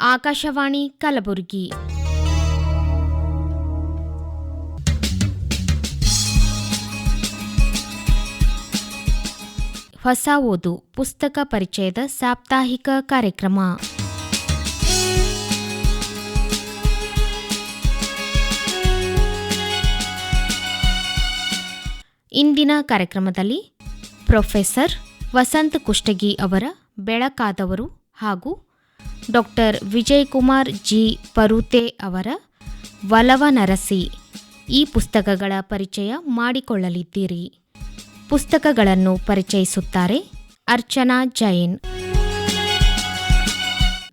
ಆಕಾಶವಾಣಿ ಕಲಬುರಗಿ. ಹೊಸ ಓದು, ಪುಸ್ತಕ ಪರಿಚಯದ ಸಾಪ್ತಾಹಿಕ ಕಾರ್ಯಕ್ರಮ. ಇಂದಿನ ಕಾರ್ಯಕ್ರಮದಲ್ಲಿ ಪ್ರೊಫೆಸರ್ ವಸಂತ್ ಕುಷ್ಟಗಿ ಅವರ ಬೆಳಕಾದವರು ಹಾಗೂ ಡಾಕ್ಟರ್ ವಿಜಯಕುಮಾರ್ ಜಿ. ಪರುತೆ ಅವರ ವಲವ ನರಸಿ ಈ ಪುಸ್ತಕಗಳ ಪರಿಚಯ ಮಾಡಿಕೊಳ್ಳಲಿದ್ದೀರಿ. ಪುಸ್ತಕಗಳನ್ನು ಪರಿಚಯಿಸುತ್ತಾರೆ ಅರ್ಚನಾ ಜೈನ್.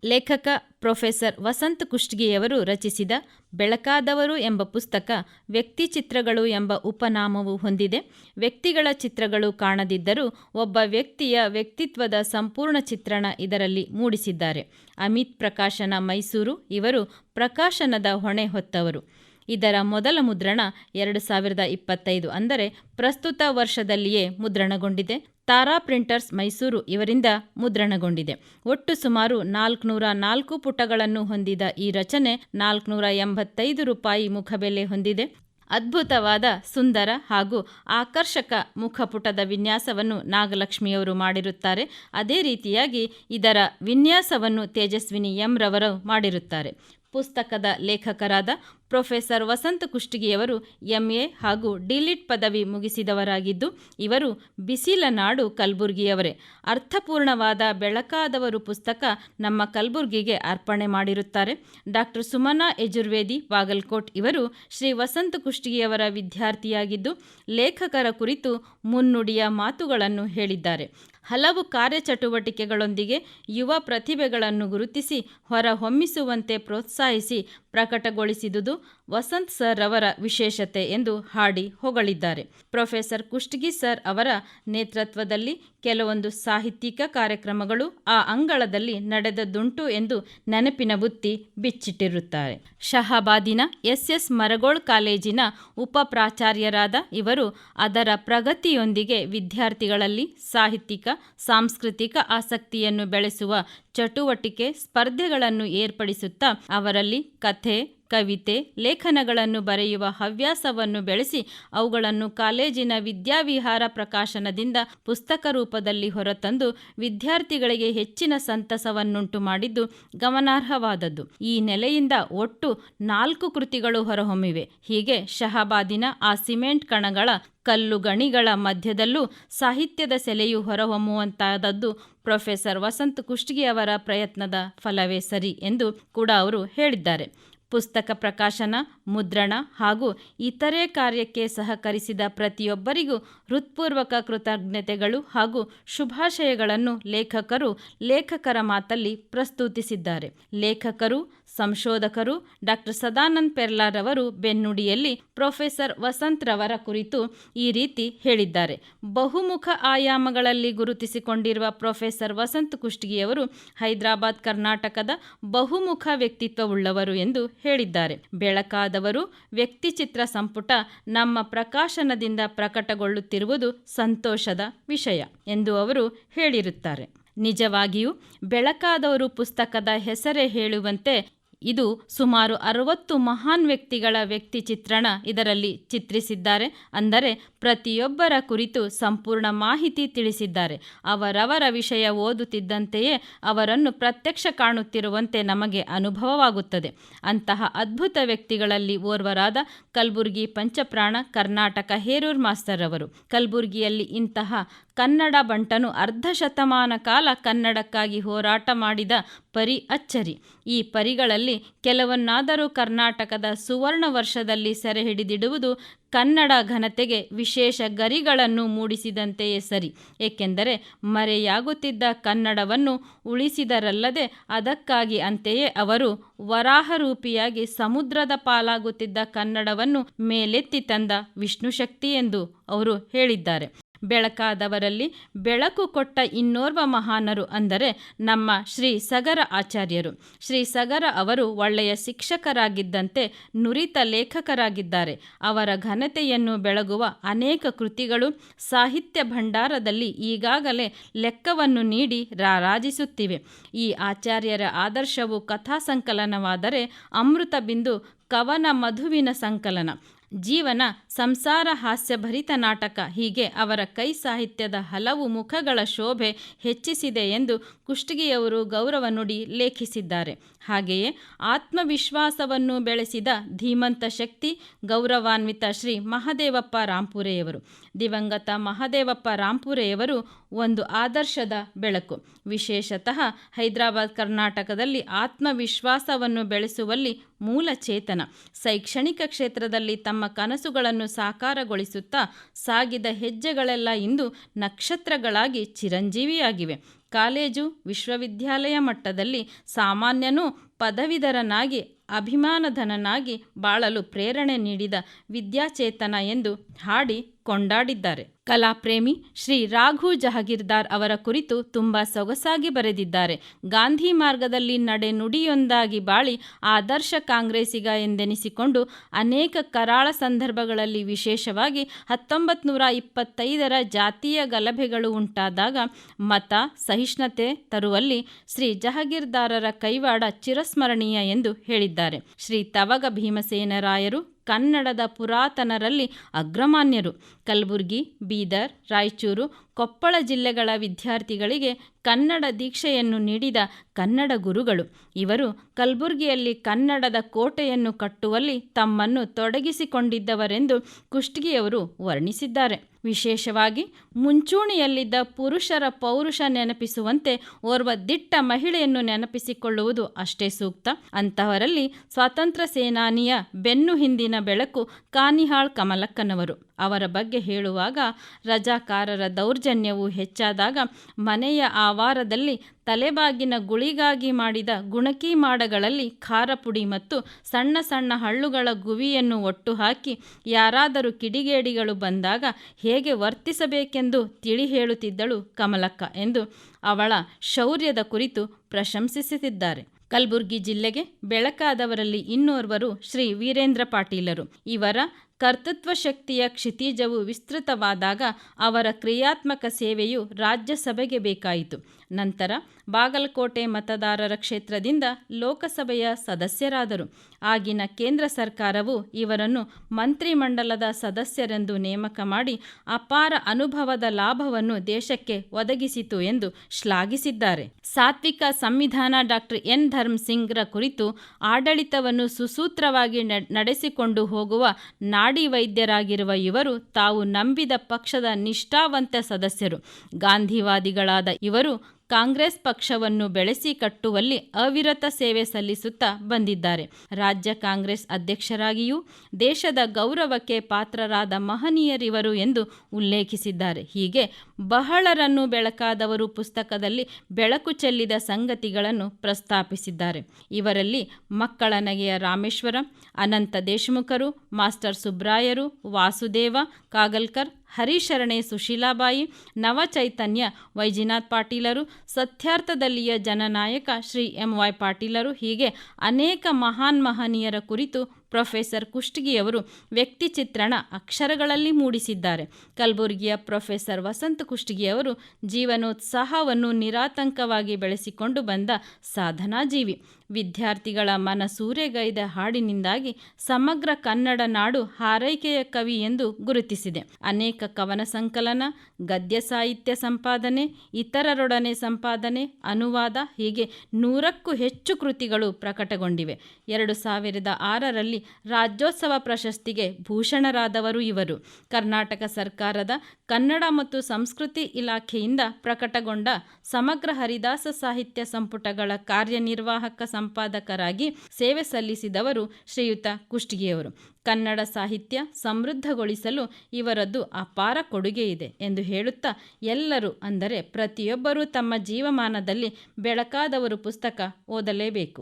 ಲೇಖಕ ಪ್ರೊಫೆಸರ್ ವಸಂತ್ ಕುಷ್ಟಗಿಯವರು ರಚಿಸಿದ ಬೆಳಕಾದವರು ಎಂಬ ಪುಸ್ತಕ ವ್ಯಕ್ತಿ ಚಿತ್ರಗಳು ಎಂಬ ಉಪನಾಮವು ಹೊಂದಿದೆ. ವ್ಯಕ್ತಿಗಳ ಚಿತ್ರಗಳು ಕಾಣದಿದ್ದರೂ ಒಬ್ಬ ವ್ಯಕ್ತಿಯ ವ್ಯಕ್ತಿತ್ವದ ಸಂಪೂರ್ಣ ಚಿತ್ರಣ ಇದರಲ್ಲಿ ಮೂಡಿಸಿದ್ದಾರೆ. ಅಮಿತ್ ಪ್ರಕಾಶನ ಮೈಸೂರು, ಇವರು ಪ್ರಕಾಶನದ ಹೊಣೆ ಹೊತ್ತವರು. ಇದರ ಮೊದಲ ಮುದ್ರಣ ಎರಡು ಸಾವಿರದ ಇಪ್ಪತ್ತೈದು ಅಂದರೆ ಪ್ರಸ್ತುತ ವರ್ಷದಲ್ಲಿಯೇ ಮುದ್ರಣಗೊಂಡಿದೆ. ತಾರಾ ಪ್ರಿಂಟರ್ಸ್ ಮೈಸೂರು ಇವರಿಂದ ಮುದ್ರಣಗೊಂಡಿದೆ. ಒಟ್ಟು ಸುಮಾರು ನಾಲ್ಕುನೂರ ನಾಲ್ಕು ಪುಟಗಳನ್ನು ಹೊಂದಿದ ಈ ರಚನೆ ನಾಲ್ಕುನೂರ ಎಂಬತ್ತೈದು ರೂಪಾಯಿ ಮುಖಬೆಲೆ ಹೊಂದಿದೆ. ಅದ್ಭುತವಾದ, ಸುಂದರ ಹಾಗೂ ಆಕರ್ಷಕ ಮುಖಪುಟದ ವಿನ್ಯಾಸವನ್ನು ನಾಗಲಕ್ಷ್ಮಿಯವರು ಮಾಡಿರುತ್ತಾರೆ. ಅದೇ ರೀತಿಯಾಗಿ ಇದರ ವಿನ್ಯಾಸವನ್ನು ತೇಜಸ್ವಿನಿ ಎಂ ರವರು ಮಾಡಿರುತ್ತಾರೆ. ಪುಸ್ತಕದ ಲೇಖಕರಾದ ಪ್ರೊಫೆಸರ್ ವಸಂತ ಕುಷ್ಟಗಿಯವರು ಎಂಎ ಹಾಗೂ ಡಿಲಿಟ್ ಪದವಿ ಮುಗಿಸಿದವರಾಗಿದ್ದು, ಇವರು ಬಿಸಿಲ ನಾಡು ಕಲಬುರ್ಗಿಯವರೇ. ಅರ್ಥಪೂರ್ಣವಾದ ಬೆಳಕಾದವರು ಪುಸ್ತಕ ನಮ್ಮ ಕಲಬುರ್ಗಿಗೆ ಅರ್ಪಣೆ ಮಾಡಿರುತ್ತಾರೆ. ಡಾಕ್ಟರ್ ಸುಮನಾ ಯಜುರ್ವೇದಿ ಬಾಗಲ್ಕೋಟ್ ಇವರು ಶ್ರೀ ವಸಂತ ಕುಷ್ಟಗಿಯವರ ವಿದ್ಯಾರ್ಥಿಯಾಗಿದ್ದು, ಲೇಖಕರ ಕುರಿತು ಮುನ್ನುಡಿಯ ಮಾತುಗಳನ್ನು ಹೇಳಿದ್ದಾರೆ. ಹಲವು ಕಾರ್ಯಚಟುವಟಿಕೆಗಳೊಂದಿಗೆ ಯುವ ಪ್ರತಿಭೆಗಳನ್ನು ಗುರುತಿಸಿ ಹೊರಹೊಮ್ಮಿಸುವಂತೆ ಪ್ರೋತ್ಸಾಹಿಸಿ ಪ್ರಕಟಗೊಳಿಸಿದುದು ವಸಂತ್ ಸರ್ ಅವರ ವಿಶೇಷತೆ ಎಂದು ಹಾಡಿ ಹೊಗಳಿದ್ದಾರೆ. ಪ್ರೊಫೆಸರ್ ಕುಷ್ಟಗಿ ಸರ್ ಅವರ ನೇತೃತ್ವದಲ್ಲಿ ಕೆಲವೊಂದು ಸಾಹಿತ್ಯಿಕ ಕಾರ್ಯಕ್ರಮಗಳು ಆ ಅಂಗಳದಲ್ಲಿ ನಡೆದದ್ದುಂಟು ಎಂದು ನೆನಪಿನ ಬುತ್ತಿ ಬಿಚ್ಚಿಟ್ಟಿರುತ್ತಾರೆ. ಶಹಾಬಾದಿನ ಎಸ್ ಎಸ್ ಮರಗೋಳ್ ಕಾಲೇಜಿನ ಉಪ ಪ್ರಾಚಾರ್ಯರಾದ ಇವರು ಅದರ ಪ್ರಗತಿಯೊಂದಿಗೆ ವಿದ್ಯಾರ್ಥಿಗಳಲ್ಲಿ ಸಾಹಿತ್ಯಿಕ, ಸಾಂಸ್ಕೃತಿಕ ಆಸಕ್ತಿಯನ್ನು ಬೆಳೆಸುವ ಚಟುವಟಿಕೆ ಸ್ಪರ್ಧೆಗಳನ್ನು ಏರ್ಪಡಿಸುತ್ತಾ ಅವರಲ್ಲಿ ಕಥೆ ಕವಿತೆ, ಲೇಖನಗಳನ್ನು ಬರೆಯುವ ಹವ್ಯಾಸವನ್ನು ಬೆಳೆಸಿ ಅವುಗಳನ್ನು ಕಾಲೇಜಿನ ವಿದ್ಯಾವಿಹಾರ ಪ್ರಕಾಶನದಿಂದ ಪುಸ್ತಕ ರೂಪದಲ್ಲಿ ಹೊರತಂದು ವಿದ್ಯಾರ್ಥಿಗಳಿಗೆ ಹೆಚ್ಚಿನ ಸಂತಸವನ್ನುಂಟು ಮಾಡಿದ್ದು ಗಮನಾರ್ಹವಾದದ್ದು. ಈ ನೆಲೆಯಿಂದ ಒಟ್ಟು ನಾಲ್ಕು ಕೃತಿಗಳು ಹೊರಹೊಮ್ಮಿವೆ. ಹೀಗೆ ಶಹಬಾದಿನ ಆ ಸಿಮೆಂಟ್ ಕಣಗಳ ಕಲ್ಲು ಗಣಿಗಳ ಮಧ್ಯದಲ್ಲೂ ಸಾಹಿತ್ಯದ ಸೆಲೆಯು ಹೊರಹೊಮ್ಮುವಂತಾದದ್ದು ಪ್ರೊಫೆಸರ್ ವಸಂತ್ ಕುಷ್ಟಗಿ ಅವರ ಪ್ರಯತ್ನದ ಫಲವೇ ಸರಿ ಎಂದು ಕೂಡ ಅವರು ಹೇಳಿದ್ದಾರೆ. ಪುಸ್ತಕ ಪ್ರಕಾಶನ, ಮುದ್ರಣ ಹಾಗೂ ಇತರೆ ಕಾರ್ಯಕ್ಕೆ ಸಹಕರಿಸಿದ ಪ್ರತಿಯೊಬ್ಬರಿಗೂ ಹೃತ್ಪೂರ್ವಕ ಕೃತಜ್ಞತೆಗಳು ಹಾಗೂ ಶುಭಾಶಯಗಳನ್ನು ಲೇಖಕರು ಲೇಖಕರ ಮಾತಲ್ಲಿ ಪ್ರಸ್ತುತಿಸಿದ್ದಾರೆ. ಲೇಖಕರು, ಸಂಶೋಧಕರು ಡಾಕ್ಟರ್ ಸದಾನಂದ್ ಪೆರ್ಲಾರವರು ಬೆನ್ನುಡಿಯಲ್ಲಿ ಪ್ರೊಫೆಸರ್ ವಸಂತ್ ರವರ ಕುರಿತು ಈ ರೀತಿ ಹೇಳಿದ್ದಾರೆ. ಬಹುಮುಖ ಆಯಾಮಗಳಲ್ಲಿ ಗುರುತಿಸಿಕೊಂಡಿರುವ ಪ್ರೊಫೆಸರ್ ವಸಂತ್ ಕುಷ್ಟಗಿಯವರು ಹೈದರಾಬಾದ್, ಕರ್ನಾಟಕದ ಬಹುಮುಖ ವ್ಯಕ್ತಿತ್ವವುಳ್ಳವರು ಎಂದು ಹೇಳಿದ್ದಾರೆ. ಬೆಳಕಾದವರು ವ್ಯಕ್ತಿಚಿತ್ರ ಸಂಪುಟ ನಮ್ಮ ಪ್ರಕಾಶನದಿಂದ ಪ್ರಕಟಗೊಳ್ಳುತ್ತಿರುವುದು ಸಂತೋಷದ ವಿಷಯ ಎಂದು ಅವರು ಹೇಳಿರುತ್ತಾರೆ. ನಿಜವಾಗಿಯೂ ಬೆಳಕಾದವರು ಪುಸ್ತಕದ ಹೆಸರೇ ಹೇಳುವಂತೆ ಇದು ಸುಮಾರು ಅರವತ್ತು ಮಹಾನ್ ವ್ಯಕ್ತಿಗಳ ವ್ಯಕ್ತಿ ಚಿತ್ರಣ ಇದರಲ್ಲಿ ಚಿತ್ರಿಸಿದ್ದಾರೆ. ಅಂದರೆ ಪ್ರತಿಯೊಬ್ಬರ ಕುರಿತು ಸಂಪೂರ್ಣ ಮಾಹಿತಿ ತಿಳಿಸಿದ್ದಾರೆ. ಅವರವರ ವಿಷಯ ಓದುತ್ತಿದ್ದಂತೆಯೇ ಅವರನ್ನು ಪ್ರತ್ಯಕ್ಷ ಕಾಣುತ್ತಿರುವಂತೆ ನಮಗೆ ಅನುಭವವಾಗುತ್ತದೆ. ಅಂತಹ ಅದ್ಭುತ ವ್ಯಕ್ತಿಗಳಲ್ಲಿ ಓರ್ವರಾದ ಕಲ್ಬುರ್ಗಿ ಪಂಚಪ್ರಾಣ ಕರ್ನಾಟಕ ಹೇರೂರ್ ಮಾಸ್ತರ್ ಅವರು. ಕಲ್ಬುರ್ಗಿಯಲ್ಲಿ ಇಂತಹ ಕನ್ನಡ ಬಂಟನು ಅರ್ಧ ಶತಮಾನ ಕಾಲ ಕನ್ನಡಕ್ಕಾಗಿ ಹೋರಾಟ ಮಾಡಿದ ಪರಿ ಅಚ್ಚರಿ. ಈ ಪರಿಗಳಲ್ಲಿ ಕೆಲವನ್ನಾದರೂ ಕರ್ನಾಟಕದ ಸುವರ್ಣ ವರ್ಷದಲ್ಲಿ ಸೆರೆ ಹಿಡಿದಿಡುವುದು ಕನ್ನಡ ಘನತೆಗೆ ವಿಶೇಷ ಗರಿಗಳನ್ನು ಮೂಡಿಸಿದಂತೆಯೇ ಸರಿ. ಏಕೆಂದರೆ ಮರೆಯಾಗುತ್ತಿದ್ದ ಕನ್ನಡವನ್ನು ಉಳಿಸಿದರಲ್ಲದೆ ಅದಕ್ಕಾಗಿ ಅಂತೆಯೇ ಅವರು ವರಾಹರೂಪಿಯಾಗಿ ಸಮುದ್ರದ ಪಾಲಾಗುತ್ತಿದ್ದ ಕನ್ನಡವನ್ನು ಮೇಲೆತ್ತಿ ತಂದ ವಿಷ್ಣು ಶಕ್ತಿ ಎಂದು ಅವರು ಹೇಳಿದ್ದಾರೆ. ಬೆಳಕಾದವರಲ್ಲಿ ಬೆಳಕು ಕೊಟ್ಟ ಇನ್ನೋರ್ವ ಮಹಾನರು ಅಂದರೆ ನಮ್ಮ ಶ್ರೀ ಸಗರ ಆಚಾರ್ಯರು. ಶ್ರೀ ಸಗರ ಅವರು ಒಳ್ಳೆಯ ಶಿಕ್ಷಕರಾಗಿದ್ದಂತೆ ನುರಿತ ಲೇಖಕರಾಗಿದ್ದಾರೆ. ಅವರ ಘನತೆಯನ್ನು ಬೆಳಗುವ ಅನೇಕ ಕೃತಿಗಳು ಸಾಹಿತ್ಯ ಭಂಡಾರದಲ್ಲಿ ಈಗಾಗಲೇ ಲೆಕ್ಕವನ್ನು ನೀಡಿ ರಾರಾಜಿಸುತ್ತಿವೆ. ಈ ಆಚಾರ್ಯರ ಆದರ್ಶವು ಕಥಾ ಸಂಕಲನವಾದರೆ ಅಮೃತ ಬಿಂದು ಕವನ ಮಧುವಿನ ಸಂಕಲನ. ಜೀವನ ಸಂಸಾರ ಹಾಸ್ಯಭರಿತ ನಾಟಕ. ಹೀಗೆ ಅವರ ಕೈ ಸಾಹಿತ್ಯದ ಹಲವು ಮುಖಗಳ ಶೋಭೆ ಹೆಚ್ಚಿಸಿದೆ ಎಂದು ಕುಷ್ಟಗಿಯವರು ಗೌರವ ನುಡಿ ಲೇಖಿಸಿದ್ದಾರೆ. ಹಾಗೆಯೇ ಆತ್ಮವಿಶ್ವಾಸವನ್ನು ಬೆಳೆಸಿದ ಧೀಮಂತ ಶಕ್ತಿ ಗೌರವಾನ್ವಿತ ಶ್ರೀ ಮಹದೇವಪ್ಪ ರಾಂಪುರೆಯವರು. ದಿವಂಗತ ಮಹಾದೇವಪ್ಪ ರಾಂಪುರೆಯವರು ಒಂದು ಆದರ್ಶದ ಬೆಳಕು. ವಿಶೇಷತಃ ಹೈದರಾಬಾದ್ ಕರ್ನಾಟಕದಲ್ಲಿ ಆತ್ಮವಿಶ್ವಾಸವನ್ನು ಬೆಳೆಸುವಲ್ಲಿ ಮೂಲ ಚೇತನ. ಶೈಕ್ಷಣಿಕ ಕ್ಷೇತ್ರದಲ್ಲಿ ತಮ್ಮ ಕನಸುಗಳನ್ನು ಸಾಕಾರಗೊಳಿಸುತ್ತಾ ಸಾಗಿದ ಹೆಜ್ಜೆಗಳೆಲ್ಲ ಇಂದು ನಕ್ಷತ್ರಗಳಾಗಿ ಚಿರಂಜೀವಿಯಾಗಿವೆ. ಕಾಲೇಜು, ವಿಶ್ವವಿದ್ಯಾಲಯ ಮಟ್ಟದಲ್ಲಿ ಸಾಮಾನ್ಯನೂ ಪದವೀಧರನಾಗಿ, ಅಭಿಮಾನಧನನಾಗಿ ಬಾಳಲು ಪ್ರೇರಣೆ ನೀಡಿದ ವಿದ್ಯಾಚೇತನ ಎಂದು ಹಾಡಿ ಕೊಂಡಾಡಿದ್ದಾರೆ. ಕಲಾಪ್ರೇಮಿ ಶ್ರೀ ರಾಘು ಜಹಗೀರ್ದಾರ್ ಅವರ ಕುರಿತು ತುಂಬ ಸೊಗಸಾಗಿ ಬರೆದಿದ್ದಾರೆ. ಗಾಂಧಿ ಮಾರ್ಗದಲ್ಲಿ ನಡೆ ನುಡಿಯೊಂದಾಗಿ ಬಾಳಿ ಆದರ್ಶ ಕಾಂಗ್ರೆಸಿಗ ಎಂದೆನಿಸಿಕೊಂಡು ಅನೇಕ ಕರಾಳ ಸಂದರ್ಭಗಳಲ್ಲಿ ವಿಶೇಷವಾಗಿ ಹತ್ತೊಂಬತ್ತು ನೂರ ಇಪ್ಪತ್ತೈದರ ಜಾತೀಯ ಗಲಭೆಗಳು ಉಂಟಾದಾಗ ಮತ ಸಹಿಷ್ಣುತೆ ತರುವಲ್ಲಿ ಶ್ರೀ ಜಹಗೀರ್ದಾರರ ಕೈವಾಡ ಚಿರಸ್ಮರಣೀಯ ಎಂದು ಹೇಳಿದ್ದಾರೆ. ಶ್ರೀ ತವಗ ಭೀಮಸೇನರಾಯರು ಕನ್ನಡದ ಪುರಾತನರಲ್ಲಿ ಅಗ್ರಮಾನ್ಯರು. ಕಲಬುರಗಿ ಬೀದರ್ ರಾಯಚೂರು ಕೊಪ್ಪಳ ಜಿಲ್ಲೆಗಳ ವಿದ್ಯಾರ್ಥಿಗಳಿಗೆ ಕನ್ನಡ ದೀಕ್ಷೆಯನ್ನು ನೀಡಿದ ಕನ್ನಡ ಗುರುಗಳು. ಇವರು ಕಲಬುರಗಿಯಲ್ಲಿ ಕನ್ನಡದ ಕೋಟೆಯನ್ನು ಕಟ್ಟುವಲ್ಲಿ ತಮ್ಮನ್ನು ತೊಡಗಿಸಿಕೊಂಡಿದ್ದವರೆಂದು ಕುಷ್ಟಗಿಯವರು ವರ್ಣಿಸಿದ್ದಾರೆ. ವಿಶೇಷವಾಗಿ ಮುಂಚೂಣಿಯಲ್ಲಿದ್ದ ಪುರುಷರ ಪೌರುಷ ನೆನಪಿಸುವಂತೆ ಓರ್ವ ದಿಟ್ಟ ಮಹಿಳೆಯನ್ನು ನೆನಪಿಸಿಕೊಳ್ಳುವುದು ಅಷ್ಟೇ ಸೂಕ್ತ. ಅಂತಹವರಲ್ಲಿ ಸ್ವಾತಂತ್ರ್ಯ ಸೇನಾನಿಯ ಬೆನ್ನು ಹಿಂದಿನ ಬೆಳಕು ಕಾನಿಹಾಳ್ ಕಮಲಕ್ಕನವರು. ಅವರ ಬಗ್ಗೆ ಹೇಳುವಾಗ ರಜಾಕಾರರ ದೌರ್ಜನ್ಯವು ಹೆಚ್ಚಾದಾಗ ಮನೆಯ ಆವಾರದಲ್ಲಿ ತಲೆಬಾಗಿನ ಗುಳಿಗಾಗಿ ಮಾಡಿದ ಗುಣಕಿ ಮಾಡಗಳಲ್ಲಿ ಖಾರ ಪುಡಿ ಮತ್ತು ಸಣ್ಣ ಸಣ್ಣ ಹಳ್ಳುಗಳ ಗುವಿಯನ್ನು ಒಟ್ಟು ಹಾಕಿ ಯಾರಾದರೂ ಕಿಡಿಗೇಡಿಗಳು ಬಂದಾಗ ಹೇಗೆ ವರ್ತಿಸಬೇಕೆಂದು ತಿಳಿ ಹೇಳುತ್ತಿದ್ದಳು ಕಮಲಕ್ಕ ಎಂದು ಅವಳ ಶೌರ್ಯದ ಕುರಿತು ಪ್ರಶಂಸಿಸುತ್ತಿದ್ದಾರೆ. ಕಲಬುರಗಿ ಜಿಲ್ಲೆಗೆ ಬೆಳಕಾದವರಲ್ಲಿ ಇನ್ನೋರ್ವರು ಶ್ರೀ ವೀರೇಂದ್ರ ಪಾಟೀಲರು. ಇವರ ಕರ್ತೃತ್ವ ಶಕ್ತಿಯ ಕ್ಷಿತಿಜವು ವಿಸ್ತೃತವಾದಾಗ ಅವರ ಕ್ರಿಯಾತ್ಮಕ ಸೇವೆಯು ರಾಜ್ಯಸಭೆಗೆ ಬೇಕಾಯಿತು. ನಂತರ ಬಾಗಲಕೋಟೆ ಮತದಾರರ ಕ್ಷೇತ್ರದಿಂದ ಲೋಕಸಭೆಯ ಸದಸ್ಯರಾದರು. ಆಗಿನ ಕೇಂದ್ರ ಸರ್ಕಾರವು ಇವರನ್ನು ಮಂತ್ರಿಮಂಡಲದ ಸದಸ್ಯರೆಂದು ನೇಮಕ ಮಾಡಿ ಅಪಾರ ಅನುಭವದ ಲಾಭವನ್ನು ದೇಶಕ್ಕೆ ಒದಗಿಸಿತು ಎಂದು ಶ್ಲಾಘಿಸಿದ್ದಾರೆ. ಸಾತ್ವಿಕ ಸಂವಿಧಾನ ಡಾಕ್ಟರ್ ಎನ್ ಧರ್ಮ್ ಸಿಂಗ್ರ ಕುರಿತು ಆಡಳಿತವನ್ನು ಸುಸೂತ್ರವಾಗಿ ನಡೆಸಿಕೊಂಡು ಹೋಗುವ ನಾಡಿ ವೈದ್ಯರಾಗಿರುವ ಇವರು ತಾವು ನಂಬಿದ ಪಕ್ಷದ ನಿಷ್ಠಾವಂತ ಸದಸ್ಯರು. ಗಾಂಧಿವಾದಿಗಳಾದ ಇವರು ಕಾಂಗ್ರೆಸ್ ಪಕ್ಷವನ್ನು ಬೆಳೆಸಿ ಕಟ್ಟುವಲ್ಲಿ ಅವಿರತ ಸೇವೆ ಸಲ್ಲಿಸುತ್ತಾ ಬಂದಿದ್ದಾರೆ. ರಾಜ್ಯ ಕಾಂಗ್ರೆಸ್ ಅಧ್ಯಕ್ಷರಾಗಿಯೂ ದೇಶದ ಗೌರವಕ್ಕೆ ಪಾತ್ರರಾದ ಮಹನೀಯರಿವರು ಎಂದು ಉಲ್ಲೇಖಿಸಿದ್ದಾರೆ. ಹೀಗೆ ಬಹಳರನ್ನು ಬೆಳಕಾದವರು ಪುಸ್ತಕದಲ್ಲಿ ಬೆಳಕು ಚೆಲ್ಲಿದ ಸಂಗತಿಗಳನ್ನು ಪ್ರಸ್ತಾಪಿಸಿದ್ದಾರೆ. ಇವರಲ್ಲಿ ಮಕ್ಕಳ ನಗೆಯ ರಾಮೇಶ್ವರ, ಅನಂತ ದೇಶಮುಖರು, ಮಾಸ್ಟರ್ ಸುಬ್ರಾಯರು, ವಾಸುದೇವ, ಕಾಗಲ್ಕರ್ ಹರಿಶರಣೆ ಸುಶೀಲಾಬಾಯಿ, ನವಚೈತನ್ಯ ವೈಜಿನಾಥ್ ಪಾಟೀಲರು, ಸತ್ಯಾರ್ಥದಲ್ಲಿಯ ಜನನಾಯಕ ಶ್ರೀ ಎಂ ವೈ ಪಾಟೀಲರು, ಹೀಗೆ ಅನೇಕ ಮಹಾನ್ ಮಹನೀಯರ ಕುರಿತು ಪ್ರೊಫೆಸರ್ ಕುಷ್ಟಗಿಯವರು ವ್ಯಕ್ತಿ ಚಿತ್ರಣ ಅಕ್ಷರಗಳಲ್ಲಿ ಮೂಡಿಸಿದ್ದಾರೆ. ಕಲಬುರಗಿಯ ಪ್ರೊಫೆಸರ್ ವಸಂತ ಕುಷ್ಟಗಿಯವರು ಜೀವನೋತ್ಸಾಹವನ್ನು ನಿರಾತಂಕವಾಗಿ ಬೆಳೆಸಿಕೊಂಡು ಬಂದ ಸಾಧನಾಜೀವಿ ವಿದ್ಯಾರ್ಥಿಗಳ ಮನಸೂರೆಗೈದ ಹಾಡಿನಿಂದಾಗಿ ಸಮಗ್ರ ಕನ್ನಡ ನಾಡು ಹಾರೈಕೆಯ ಕವಿ ಎಂದು ಗುರುತಿಸಿದೆ. ಅನೇಕ ಕವನ ಸಂಕಲನ, ಗದ್ಯ ಸಾಹಿತ್ಯ ಸಂಪಾದನೆ, ಇತರರೊಡನೆ ಸಂಪಾದನೆ, ಅನುವಾದ ಹೀಗೆ ನೂರಕ್ಕೂ ಹೆಚ್ಚು ಕೃತಿಗಳು ಪ್ರಕಟಗೊಂಡಿವೆ. ಎರಡು ಸಾವಿರದ ಆರರಲ್ಲಿ ರಾಜ್ಯೋತ್ಸವ ಪ್ರಶಸ್ತಿಗೆ ಭೂಷಣರಾದವರು ಇವರು. ಕರ್ನಾಟಕ ಸರ್ಕಾರದ ಕನ್ನಡ ಮತ್ತು ಸಂಸ್ಕೃತಿ ಇಲಾಖೆಯಿಂದ ಪ್ರಕಟಗೊಂಡ ಸಮಗ್ರ ಹರಿದಾಸ ಸಾಹಿತ್ಯ ಸಂಪುಟಗಳ ಕಾರ್ಯನಿರ್ವಾಹಕ ಸಂಪಾದಕರಾಗಿ ಸೇವೆ ಸಲ್ಲಿಸಿದವರು ಶ್ರೀಯುತ ಕುಷ್ಟಗಿಯವರು. ಕನ್ನಡ ಸಾಹಿತ್ಯ ಸಮೃದ್ಧಗೊಳಿಸಲು ಇವರದ್ದು ಅಪಾರ ಕೊಡುಗೆ ಇದೆ ಎಂದು ಹೇಳುತ್ತಾ ಎಲ್ಲರೂ ಅಂದರೆ ಪ್ರತಿಯೊಬ್ಬರೂ ತಮ್ಮ ಜೀವಮಾನದಲ್ಲಿ ಬೆಳಕಾದವರು ಪುಸ್ತಕ ಓದಲೇಬೇಕು.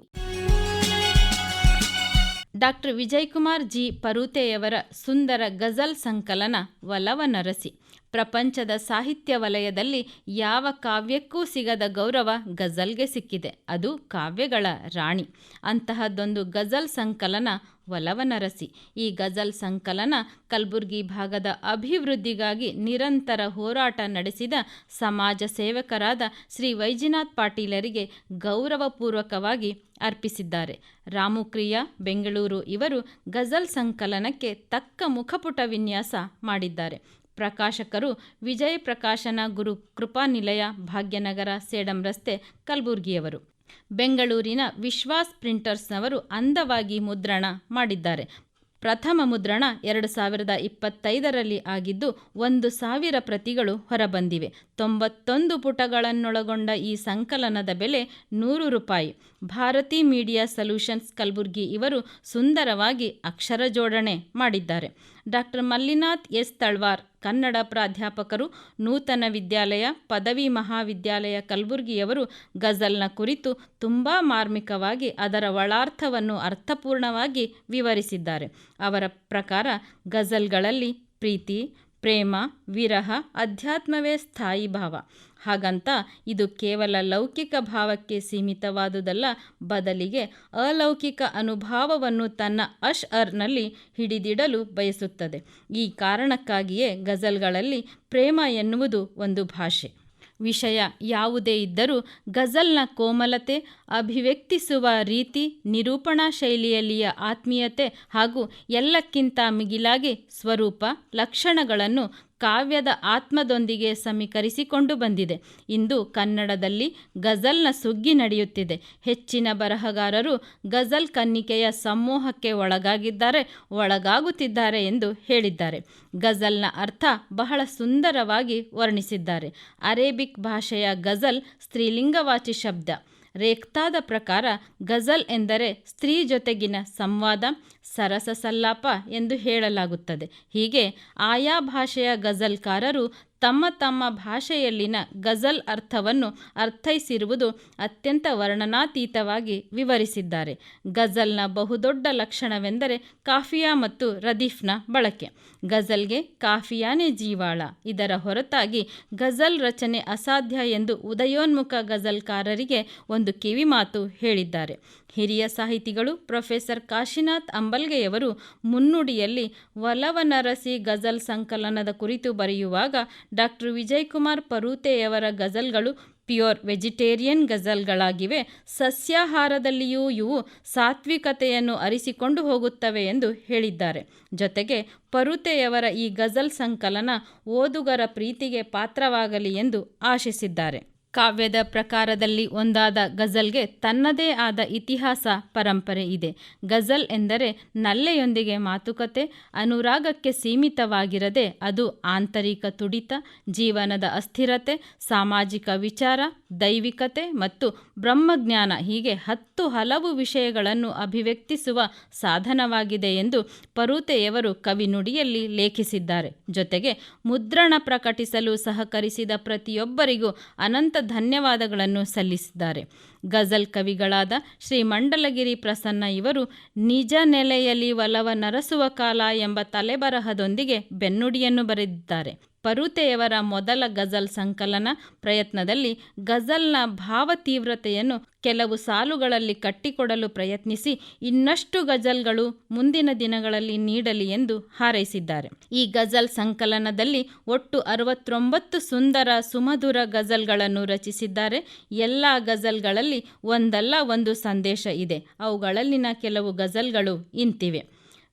Doctor Vijayakumar G. ಪರೂತೆಯವರ ಸುಂದರ ಗಜಲ್ ಸಂಕಲನ ವಲವ ನರಸಿ ಪ್ರಪಂಚದ ಸಾಹಿತ್ಯ ವಲಯದಲ್ಲಿ ಯಾವ ಕಾವ್ಯಕ್ಕೂ ಸಿಗದ ಗೌರವ ಗಜಲ್ಗೆ ಸಿಕ್ಕಿದೆ. ಅದು ಕಾವ್ಯಗಳ ರಾಣಿ. ಅಂತಹದ್ದೊಂದು ಗಜಲ್ ಸಂಕಲನ ಒಲವನರಸಿ ಈ ಗಜಲ್ ಸಂಕಲನ ಕಲ್ಬುರ್ಗಿ ಭಾಗದ ಅಭಿವೃದ್ಧಿಗಾಗಿ ನಿರಂತರ ಹೋರಾಟ ನಡೆಸಿದ ಸಮಾಜ ಸೇವಕರಾದ ಶ್ರೀ ವೈಜಿನಾಥ್ ಪಾಟೀಲರಿಗೆ ಗೌರವಪೂರ್ವಕವಾಗಿ ಅರ್ಪಿಸಿದ್ದಾರೆ. ರಾಮುಕ್ರಿಯಾ, ಬೆಂಗಳೂರು ಇವರು ಗಜಲ್ ಸಂಕಲನಕ್ಕೆ ತಕ್ಕ ಮುಖಪುಟ ವಿನ್ಯಾಸ ಮಾಡಿದ್ದಾರೆ. ಪ್ರಕಾಶಕರು ವಿಜಯ ಪ್ರಕಾಶನ ಗುರು ಕೃಪಾನಿಲಯ ಭಾಗ್ಯನಗರ ಸೇಡಂ ರಸ್ತೆ ಕಲಬುರಗಿಯವರು. ಬೆಂಗಳೂರಿನ ವಿಶ್ವಾಸ್ ಪ್ರಿಂಟರ್ಸ್ನವರು ಅಂದವಾಗಿ ಮುದ್ರಣ ಮಾಡಿದ್ದಾರೆ. ಪ್ರಥಮ ಮುದ್ರಣ ಎರಡು ಸಾವಿರದ ಇಪ್ಪತ್ತೈದರಲ್ಲಿ ಆಗಿದ್ದು, ಒಂದು ಸಾವಿರ ಪ್ರತಿಗಳು ಹೊರಬಂದಿವೆ. ತೊಂಬತ್ತೊಂದು ಪುಟಗಳನ್ನೊಳಗೊಂಡ ಈ ಸಂಕಲನದ ಬೆಲೆ ನೂರು ರೂಪಾಯಿ. ಭಾರತಿ ಮೀಡಿಯಾ ಸೊಲ್ಯೂಷನ್ಸ್ ಕಲಬುರ್ಗಿ ಇವರು ಸುಂದರವಾಗಿ ಅಕ್ಷರ ಜೋಡಣೆ ಮಾಡಿದ್ದಾರೆ. ಡಾಕ್ಟರ್ ಮಲ್ಲಿನಾಥ್ ಎಸ್ ತಳ್ವಾರ್ ಕನ್ನಡ ಪ್ರಾಧ್ಯಾಪಕರು ನೂತನ ವಿದ್ಯಾಲಯ, ಪದವಿ ಮಹಾವಿದ್ಯಾಲಯ ಕಲಬುರ್ಗಿಯವರು ಗಜಲ್ನ ಕುರಿತು ತುಂಬ ಮಾರ್ಮಿಕವಾಗಿ ಅದರ ಒಳಾರ್ಥವನ್ನು ಅರ್ಥಪೂರ್ಣವಾಗಿ ವಿವರಿಸಿದ್ದಾರೆ. ಅವರ ಪ್ರಕಾರ ಗಜಲ್ಗಳಲ್ಲಿ ಪ್ರೀತಿ ಪ್ರೇಮ, ವಿರಹ, ಅಧ್ಯಾತ್ಮವೇ ಸ್ಥಾಯಿ ಭಾವ. ಹಾಗಂತ ಇದು ಕೇವಲ ಲೌಕಿಕ ಭಾವಕ್ಕೆ ಸೀಮಿತವಾದುದಲ್ಲ, ಬದಲಿಗೆ ಅಲೌಕಿಕ ಅನುಭಾವವನ್ನು ತನ್ನ ಅಶ್ ಅರ್ನಲ್ಲಿ ಹಿಡಿದಿಡಲು ಬಯಸುತ್ತದೆ. ಈ ಕಾರಣಕ್ಕಾಗಿಯೇ ಗಜಲ್ಗಳಲ್ಲಿ ಪ್ರೇಮ ಎನ್ನುವುದು ಒಂದು ಭಾಷೆ. ವಿಷಯ ಯಾವುದೇ ಇದ್ದರೂ ಗಜಲ್ನ ಕೋಮಲತೆ, ಅಭಿವ್ಯಕ್ತಿಸುವ ರೀತಿ, ನಿರೂಪಣಾ ಶೈಲಿಯಲ್ಲಿಯ ಆತ್ಮೀಯತೆ ಹಾಗೂ ಎಲ್ಲಕ್ಕಿಂತ ಮಿಗಿಲಾಗಿ ಸ್ವರೂಪ, ಲಕ್ಷಣಗಳನ್ನು ಕಾವ್ಯದ ಆತ್ಮದೊಂದಿಗೆ ಸಮೀಕರಿಸಿಕೊಂಡು ಬಂದಿದೆ. ಇಂದು ಕನ್ನಡದಲ್ಲಿ ಗಜಲ್ನ ಸುಗ್ಗಿ ನಡೆಯುತ್ತಿದೆ. ಹೆಚ್ಚಿನ ಬರಹಗಾರರು ಗಜಲ್ ಕನ್ನಿಕೆಯ ಸಮೂಹಕ್ಕೆ ಒಳಗಾಗಿದ್ದಾರೆ, ಒಳಗಾಗುತ್ತಿದ್ದಾರೆ ಎಂದು ಹೇಳಿದ್ದಾರೆ. ಗಜಲ್ನ ಅರ್ಥ ಬಹಳ ಸುಂದರವಾಗಿ ವರ್ಣಿಸಿದ್ದಾರೆ. ಅರೇಬಿಕ್ ಭಾಷೆಯ ಗಜಲ್ ಸ್ತ್ರೀಲಿಂಗವಾಚಿ ಶಬ್ದ. ರೇಖ್ತಾದ ಪ್ರಕಾರ ಗಜಲ್ ಎಂದರೆ ಸ್ತ್ರೀ ಜೊತೆಗಿನ ಸಂವಾದ, ಸರಸ ಸಲ್ಲಾಪ ಎಂದು ಹೇಳಲಾಗುತ್ತದೆ. ಹೀಗೆ ಆಯಾ ಭಾಷೆಯ ಗಜಲ್ಕಾರರು ತಮ್ಮ ತಮ್ಮ ಭಾಷೆಯಲ್ಲಿನ ಗಜಲ್ ಅರ್ಥವನ್ನು ಅರ್ಥೈಸಿರುವುದು ಅತ್ಯಂತ ವರ್ಣನಾತೀತವಾಗಿ ವಿವರಿಸಿದ್ದಾರೆ. ಗಜಲ್ನ ಬಹುದೊಡ್ಡ ಲಕ್ಷಣವೆಂದರೆ ಕಾಫಿಯಾ ಮತ್ತು ರದೀಫ್ನ ಬಳಕೆ. ಗಜಲ್ಗೆ ಕಾಫಿಯಾನೇ ಜೀವಾಳ. ಇದರ ಹೊರತಾಗಿ ಗಜಲ್ ರಚನೆ ಅಸಾಧ್ಯ ಎಂದು ಉದಯೋನ್ಮುಖ ಗಜಲ್ಕಾರರಿಗೆ ಒಂದು ಕಿವಿಮಾತು ಹೇಳಿದ್ದಾರೆ. ಹಿರಿಯ ಸಾಹಿತಿಗಳು ಪ್ರೊಫೆಸರ್ ಕಾಶಿನಾಥ್ ಅಂಬಲ್ಗೆಯವರು ಮುನ್ನುಡಿಯಲ್ಲಿ ವಲವನರಸಿ ಗಜಲ್ ಸಂಕಲನದ ಕುರಿತು ಬರೆಯುವಾಗ ಡಾಕ್ಟರ್ ವಿಜಯಕುಮಾರ್ ಪರೂತೆಯವರ ಗಜಲ್ಗಳು ಪ್ಯೂರ್ ವೆಜಿಟೇರಿಯನ್ ಗಜಲ್ಗಳಾಗಿವೆ. ಸಸ್ಯಾಹಾರದಲ್ಲಿಯೂ ಇವು ಸಾತ್ವಿಕತೆಯನ್ನು ಅರಿಸಿಕೊಂಡು ಹೋಗುತ್ತವೆ ಎಂದು ಹೇಳಿದ್ದಾರೆ. ಜೊತೆಗೆ ಪರುತೆಯವರ ಈ ಗಜಲ್ ಸಂಕಲನ ಓದುಗರ ಪ್ರೀತಿಗೆ ಪಾತ್ರವಾಗಲಿ ಎಂದು ಆಶಿಸಿದ್ದಾರೆ. ಕಾವ್ಯದ ಪ್ರಕಾರದಲ್ಲಿ ಒಂದಾದ ಗಜಲ್ಗೆ ತನ್ನದೇ ಆದ ಇತಿಹಾಸ ಪರಂಪರೆ ಇದೆ. ಗಜಲ್ ಎಂದರೆ ನಲ್ಲೆಯೊಂದಿಗೆ ಮಾತುಕತೆ, ಅನುರಾಗಕ್ಕೆ ಸೀಮಿತವಾಗಿರದೆ ಅದು ಆಂತರಿಕ ತುಡಿತ, ಜೀವನದ ಅಸ್ಥಿರತೆ, ಸಾಮಾಜಿಕ ವಿಚಾರ, ದೈವಿಕತೆ ಮತ್ತು ಬ್ರಹ್ಮಜ್ಞಾನ ಹೀಗೆ ಹತ್ತು ಹಲವು ವಿಷಯಗಳನ್ನು ಅಭಿವ್ಯಕ್ತಿಸುವ ಸಾಧನವಾಗಿದೆ ಎಂದು ಪರೂತೆಯವರು ಕವಿನುಡಿಯಲ್ಲಿ ಲೇಖಿಸಿದ್ದಾರೆ. ಜೊತೆಗೆ ಮುದ್ರಣ ಪ್ರಕಟಿಸಲು ಸಹಕರಿಸಿದ ಪ್ರತಿಯೊಬ್ಬರಿಗೂ ಅನಂತ ಧನ್ಯವಾದಗಳನ್ನು ಸಲ್ಲಿಸಿದ್ದಾರೆ. ಗಜಲ್ ಕವಿಗಳಾದ ಶ್ರೀ ಮಂಡಲಗಿರಿ ಪ್ರಸನ್ನ ಇವರು, ನಿಜ ನೆಲೆಯಲ್ಲಿ ಒಲವ ನರಸುವ ಕಾಲ ಎಂಬ ತಲೆಬರಹದೊಂದಿಗೆ ಬೆನ್ನುಡಿಯನ್ನು ಬರೆದಿದ್ದಾರೆ. ಪರುತೆಯವರ ಮೊದಲ ಗಜಲ್ ಸಂಕಲನ ಪ್ರಯತ್ನದಲ್ಲಿ ಗಜಲ್ನ ಭಾವ ತೀವ್ರತೆಯನ್ನು ಕೆಲವು ಸಾಲುಗಳಲ್ಲಿ ಕಟ್ಟಿಕೊಡಲು ಪ್ರಯತ್ನಿಸಿ ಇನ್ನಷ್ಟು ಗಜಲ್ಗಳು ಮುಂದಿನ ದಿನಗಳಲ್ಲಿ ನೀಡಲಿ ಎಂದು ಹಾರೈಸಿದ್ದಾರೆ. ಈ ಗಜಲ್ ಸಂಕಲನದಲ್ಲಿ ಒಟ್ಟು ಅರವತ್ತೊಂಬತ್ತು ಸುಂದರ ಸುಮಧುರ ಗಜಲ್ಗಳನ್ನು ರಚಿಸಿದ್ದಾರೆ. ಎಲ್ಲ ಗಜಲ್ಗಳಲ್ಲಿ ಒಂದಲ್ಲ ಒಂದು ಸಂದೇಶ ಇದೆ. ಅವುಗಳಲ್ಲಿನ ಕೆಲವು ಗಜಲ್ಗಳು ಇಂತಿವೆ.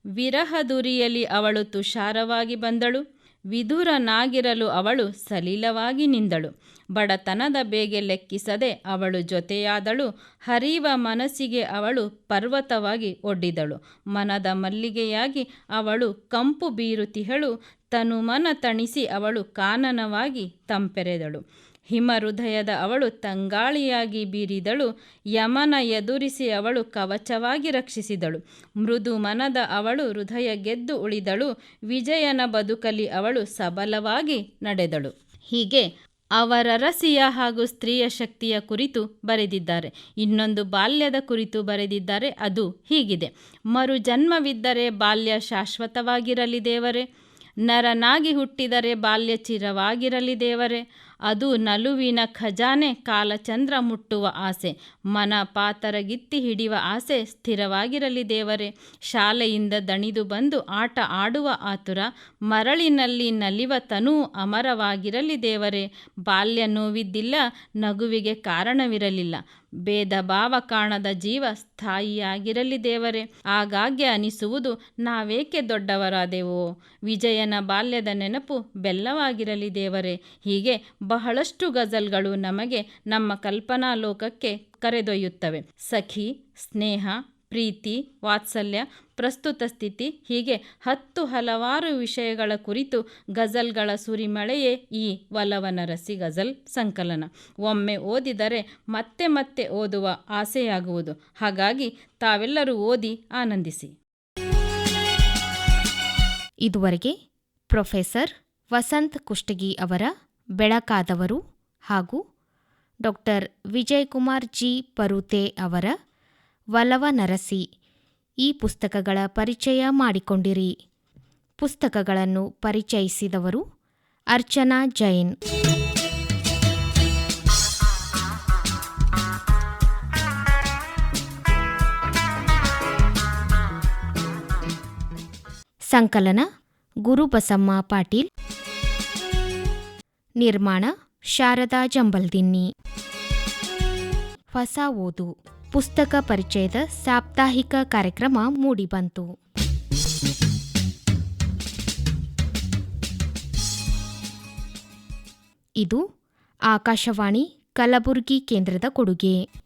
ವಿರಹದುರಿಯಲಿ ಅವಳು ತುಷಾರವಾಗಿ ಬಂದಳು. ವಿಧುರನಾಗಿರಲು ಅವಳು ಸಲೀಲವಾಗಿ ನಿಂದಳು. ಬಡತನದ ಬೇಗೆ ಲೆಕ್ಕಿಸದೆ ಅವಳು ಜೊತೆಯಾದಳು. ಹರಿವ ಮನಸ್ಸಿಗೆ ಅವಳು ಪರ್ವತವಾಗಿ ಒಡ್ಡಿದಳು. ಮನದ ಮಲ್ಲಿಗೆಯಾಗಿ ಅವಳು ಕಂಪು ಬೀರುತಿಹಳು. ತನು ಮನ ತಣಿಸಿ ಅವಳು ಕಾನನವಾಗಿ ತಂಪೆರೆದಳು. ಹಿಮ ಹೃದಯದ ಅವಳು ತಂಗಾಳಿಯಾಗಿ ಬೀರಿದಳು, ಯಮನ ಎದುರಿಸಿ ಅವಳು ಕವಚವಾಗಿ ರಕ್ಷಿಸಿದಳು. ಮೃದು ಮನದ ಅವಳು ಹೃದಯ ಗೆದ್ದು ಉಳಿದಳು, ವಿಜಯನ ಬದುಕಲಿ ಅವಳು ಸಬಲವಾಗಿ ನಡೆದಳು. ಹೀಗೆ ಅವರರಸಿಯ ಹಾಗೂ ಸ್ತ್ರೀಯ ಶಕ್ತಿಯ ಕುರಿತು ಬರೆದಿದ್ದಾರೆ. ಇನ್ನೊಂದು ಬಾಲ್ಯದ ಕುರಿತು ಬರೆದಿದ್ದಾರೆ, ಅದು ಹೀಗಿದೆ. ಮರು ಜನ್ಮವಿದ್ದರೆ ಬಾಲ್ಯ ಶಾಶ್ವತವಾಗಿರಲಿ ದೇವರೇ. ನರನಾಗಿ ಹುಟ್ಟಿದರೆ ಬಾಲ್ಯ ಚಿರವಾಗಿರಲಿ ದೇವರೇ. ಅದು ನಲುವಿನ ಖಜಾನೆ ಕಾಲಚಂದ್ರ ಮುಟ್ಟುವ ಆಸೆ. ಮನ ಪಾತರಗಿತ್ತಿ ಹಿಡಿಯುವ ಆಸೆ ಸ್ಥಿರವಾಗಿರಲಿ ದೇವರೇ. ಶಾಲೆಯಿಂದ ದಣಿದು ಬಂದು ಆಟ ಆಡುವ ಆತುರ, ಮರಳಿನಲ್ಲಿ ನಲಿವ ತನೂ ಅಮರವಾಗಿರಲಿ ದೇವರೇ. ಬಾಲ್ಯ ನೋವಿದ್ದಿಲ್ಲ, ನಗುವಿಗೆ ಕಾರಣವಿರಲಿಲ್ಲ. ಭೇದ ಭಾವ ಕಾಣದ ಜೀವ ಸ್ಥಾಯಿಯಾಗಿರಲಿ ದೇವರೇ. ಆಗಾಗ್ಗೆ ಅನಿಸುವುದು, ನಾವೇಕೆ ದೊಡ್ಡವರಾದೆವೋ. ವಿಜಯನ ಬಾಲ್ಯದ ನೆನಪು ಬೆಲ್ಲವಾಗಿರಲಿ ದೇವರೇ. ಹೀಗೆ ಬಹಳಷ್ಟು ಗಜಲ್ಗಳು ನಮಗೆ ನಮ್ಮ ಕಲ್ಪನಾ ಲೋಕಕ್ಕೆ ಕರೆದೊಯ್ಯುತ್ತವೆ. ಸಖಿ, ಸ್ನೇಹ, ಪ್ರೀತಿ, ವಾತ್ಸಲ್ಯ, ಪ್ರಸ್ತುತ ಸ್ಥಿತಿ ಹೀಗೆ ಹತ್ತು ಹಲವಾರು ವಿಷಯಗಳ ಕುರಿತು ಗಜಲ್ಗಳ ಸುರಿಮಳೆಯೇ ಈ ಒಲವನರಸಿ ಗಜಲ್ ಸಂಕಲನ. ಒಮ್ಮೆ ಓದಿದರೆ ಮತ್ತೆ ಮತ್ತೆ ಓದುವ ಆಸೆಯಾಗುವುದು. ಹಾಗಾಗಿ ತಾವೆಲ್ಲರೂ ಓದಿ ಆನಂದಿಸಿ. ಇದುವರೆಗೆ ಪ್ರೊಫೆಸರ್ ವಸಂತ್ ಕುಷ್ಟಗಿ ಅವರ ಬೆಳಕಾದವರು ಹಾಗೂ ಡಾಕ್ಟರ್ ವಿಜಯಕುಮಾರ್ ಜಿ. ಪರುತೆ ಅವರ ವಲವ ನರಸಿ ಈ ಪುಸ್ತಕಗಳ ಪರಿಚಯ ಮಾಡಿಕೊಂಡಿರಿ. ಪುಸ್ತಕಗಳನ್ನು ಪರಿಚಯಿಸಿದವರು ಅರ್ಚನಾ ಜೈನ್. ಸಂಕಲನ ಗುರುಬಸಮ್ಮ ಪಾಟೀಲ್. ನಿರ್ಮಾಣ ಶಾರದಾ ಜಂಬಲ್ದಿನ್ನಿ. ಹೊಸ ಓದು ಪುಸ್ತಕ ಪರಿಚಯದ ಸಾಪ್ತಾಹಿಕ ಕಾರ್ಯಕ್ರಮ ಮೂಡಿಬಂತು. ಇದು ಆಕಾಶವಾಣಿ ಕಲಬುರಗಿ ಕೇಂದ್ರದ ಕೊಡುಗೆ.